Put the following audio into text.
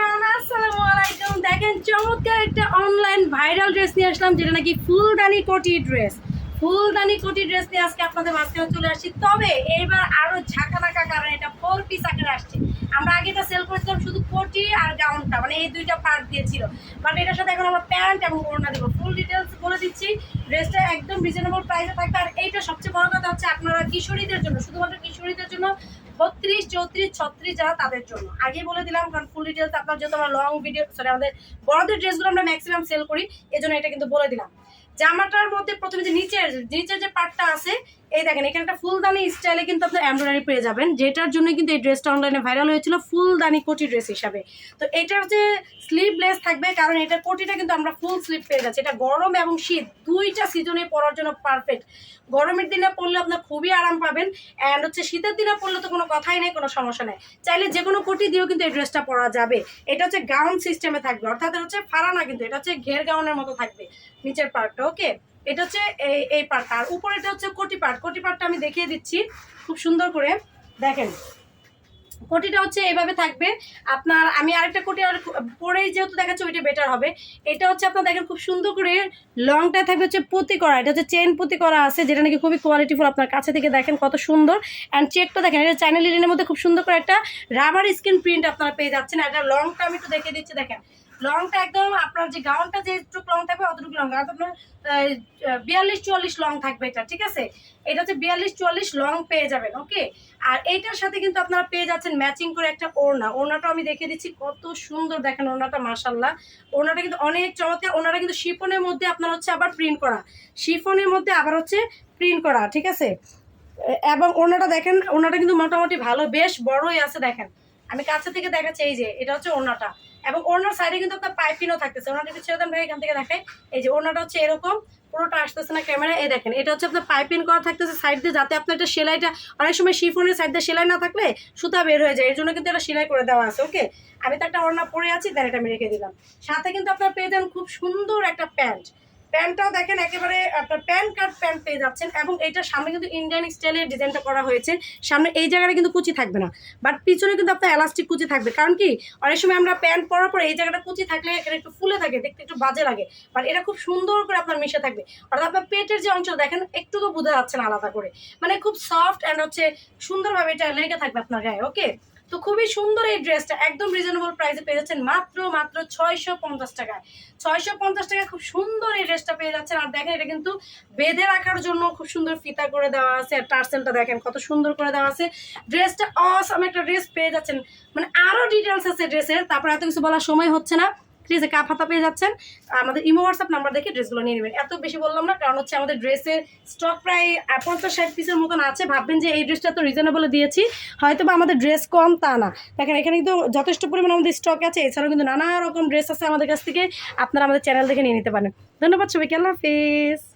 আলাইকুম। দেখেন, চমৎকার একটা অনলাইন ভাইরাল ড্রেস নিয়ে আসলাম, যেটা নাকি ফুলদানি কোটি ড্রেস ফুলদানি কোটি ড্রেস নিয়ে আজকে আপনাদের মাঝখানে চলে আসছি। তবে এইবার আরও ঝাঁকানাকা কারণ এটা ফোর পিস আকারে আসছে। আমরা আগে এটা সেল করেছিলাম শুধু কোটি আর গাউনটা মানে এই দুইটা পার্ট দিয়েছিল বাট এটার সাথে এখন আমরা প্যান্ট এবং ওড়না দিব। ফুল ডিটেলস বলে দিচ্ছি ড্রেসটা একদম রিজনেবল প্রাইসে থাকবে। আর এইটা সবচেয়ে বড় কথা হচ্ছে, আপনারা কিশোরীদের জন্য, শুধুমাত্র কিশোরীদের জন্য বত্রিশ, চৌত্রিশ, ছত্রিশ যারা তাদের জন্য। আগে বলে দিলাম, কারণ ফুল ডিটেলস আপনার যেহেতু আমরা লং ভিডিও সরি আমাদের বড়দের ড্রেসগুলো আমরা ম্যাক্সিমাম সেল করি এই জন্য এটা কিন্তু বলে দিলাম। জামাটার মধ্যে প্রথমে যে নিচের নিচের যে পার্টটা আছে, এই দেখেন, এখানে একটা ফুলদানি স্টাইলে কিন্তু আপনার এমব্রয়ডারি পেয়ে যাবেন, যেটার জন্য কিন্তু এই ড্রেসটা অনলাইনে ভাইরাল হয়েছিল, ফুলদানি কোটি ড্রেস হিসাবে। তো এটার হচ্ছে স্লিভলেস থাকবে, কারণ এটার কোটিটা কিন্তু আমরা ফুল স্লিভ পেয়ে যাচ্ছি। এটা গরম এবং শীত, দুইটা সিজনে পরার জন্য পারফেক্ট গরমের দিনে পরলে আপনার খুবই আরাম পাবেন অ্যান্ড হচ্ছে শীতের দিনে পরলে তো কোনো কথাই নেই, কোনো সমস্যা নেই। চাইলে যে কোনো কোটি দিয়েও কিন্তু এই ড্রেসটা পরা যাবে। এটা হচ্ছে গাউন সিস্টেমে থাকবে, অর্থাৎ হচ্ছে ফারানা কিন্তু, এটা হচ্ছে ঘের গাউনের মতো থাকবে, নিচের পার্টটা ওকে? এটা হচ্ছে এই এই পার্টটা আর উপরেটা হচ্ছে কোটি পার্ট কোটি পার্টটা আমি দেখিয়ে দিচ্ছি। খুব সুন্দর করে। দেখেন। কোটিটা হচ্ছে এইভাবে থাকবে। আপনার, আমি আরেকটা কোটি আর পরেই যেহেতু দেখাচ্ছি, ওইটা বেটার হবে। এটা হচ্ছে আপনার দেখেন খুব সুন্দর করে লংটা থাকবে হচ্ছে পুঁতি করা। এটা হচ্ছে চেন পুঁতি করা আছে, যেটা নাকি খুবই কোয়ালিটিফুল আপনার কাছে থেকে দেখেন কত সুন্দর। অ্যান্ড চেকটা দেখেন, এটা চাইনা লিলিনের মধ্যে খুব সুন্দর করে একটা রাবার স্ক্রিন প্রিন্ট আপনারা পেয়ে যাচ্ছেন। আর এটা লংটা আমি একটু দেখিয়ে দিচ্ছি, দেখেন। লংটা একদম আপনার যে গাউনটা যে একটু লং থাকবে অতটুকু লং আর আপনার বিয়াল্লিশ চুয়াল্লিশ লং থাকবে এটা, ঠিক আছে? এটা হচ্ছে বিয়াল্লিশ চুয়াল্লিশ লং পেয়ে যাবেন, ওকে? আর এইটার সাথে কিন্তু আপনারা পেয়ে যাচ্ছেন ম্যাচিং করে একটা ওড়না। ওড়নাটা আমি দেখে দিচ্ছি, কত সুন্দর দেখেন ওড়নাটা মাসাল্লাহ ওড়নাটা কিন্তু অনেক চমৎকার, ওড়নাটা কিন্তু শিফনের মধ্যে আপনার হচ্ছে আবার প্রিন্ট করা। শিফনের মধ্যে আবার হচ্ছে প্রিন্ট করা, ঠিক আছে? এবং ওড়নাটা দেখেন, ওড়নাটা কিন্তু মোটামুটি ভালো, বেশ বড়ই আছে দেখেন। আমি কাছে থেকে দেখাচ্ছি, এই যে, এটা হচ্ছে ওড়নাটা। এবং ওনার সাইডে কিন্তু আপনার পাইপিনও থাকতেছে। ওনার একটু ছেড়ে ভাই, এখান থেকে দেখাই এই যে ওড়নাটা হচ্ছে এরকম, পুরোটা আসতেছে না ক্যামেরা এই দেখেন, এটা হচ্ছে আপনার পাইপিং করা থাকতেছে সাইড দিয়ে, যাতে আপনার এটা সেলাইটা, অনেক সময় শিফনের সাইড দিয়ে সেলাই না থাকলে সুতা বের হয়ে যায়। এর জন্য কিন্তু এটা সেলাই করে দেওয়া আছে ওকে আমি তো একটা ওড়না পরে আছি, দেন এটা আমি রেখে দিলাম। সাথে কিন্তু আপনার পেয়ে যান খুব সুন্দর একটা প্যান্ট। প্যান্টটাও দেখেন একেবারে, আপনার প্যান কার্ড প্যান্ট পেয়ে যাচ্ছেন এবং এইটার সামনে কিন্তু ইন্ডিয়ান স্টাইলের ডিজাইনটা করা হয়েছে। সামনে এই জায়গাটা কিন্তু কুচি থাকবে না। বাট পিছনে কিন্তু আপনার এলাস্টিক কুচি থাকবে। কারণ কি? অনেক সময় আমরা প্যান্ট পরার পরে এই জায়গাটা কুচি থাকলে এটা একটু ফুলে থাকে, দেখতে একটু বাজে লাগে। বাট এটা খুব সুন্দর করে আপনার মিশে থাকবে। অর্থাৎ আপনার পেটের যে অংশ দেখেন, একটুকু বোঝা যাচ্ছে না আলাদা করে। মানে খুব সফট অ্যান্ড হচ্ছে সুন্দরভাবে এটা লেগে থাকবে আপনার গায়ে ওকে তো খুবই সুন্দর এই ড্রেসটা, একদম রিজনেবল প্রাইসে পেয়ে যাচ্ছেন মাত্র মাত্র ছয়শো পঞ্চাশ টাকায়। ছয়শো পঞ্চাশ টাকায় খুব সুন্দর এই ড্রেসটা পেয়ে যাচ্ছেন। আর দেখেন এটা কিন্তু বেঁধে রাখার জন্য খুব সুন্দর ফিতা করে দেওয়া আছে, আর টার্সেলটা দেখেন কত সুন্দর করে দেওয়া আছে। ড্রেসটা অসম একটা ড্রেস পেয়ে যাচ্ছেন। মানে আরও ডিটেলস আছে ড্রেসের, তারপর এত কিছু বলার সময় হচ্ছে না। আছে কাপ হাতা পেয়ে যাচ্ছেন। আমাদের ইমো হোয়াটসঅ্যাপ নাম্বার দেখে ড্রেসগুলো নিয়ে নেবেন। এত বেশি বললাম না, কারণ হচ্ছে আমাদের ড্রেসের স্টক প্রায় পঞ্চাশ ষাট পিসের মতন আছে। ভাববেন যে এই ড্রেসটা তো রিজনেবলে দিয়েছি। হয়তো বা আমাদের ড্রেস কম, তা না। দেখেন, এখানে কিন্তু যথেষ্ট পরিমাণ আমাদের স্টক আছে। এছাড়াও কিন্তু নানা রকম ড্রেস আছে আমাদের কাছ থেকে। আপনারা আমাদের চ্যানেল দেখে নিয়ে নিতে পারেন। ধন্যবাদ সবাইকে, আল্লাহ হাফিজ।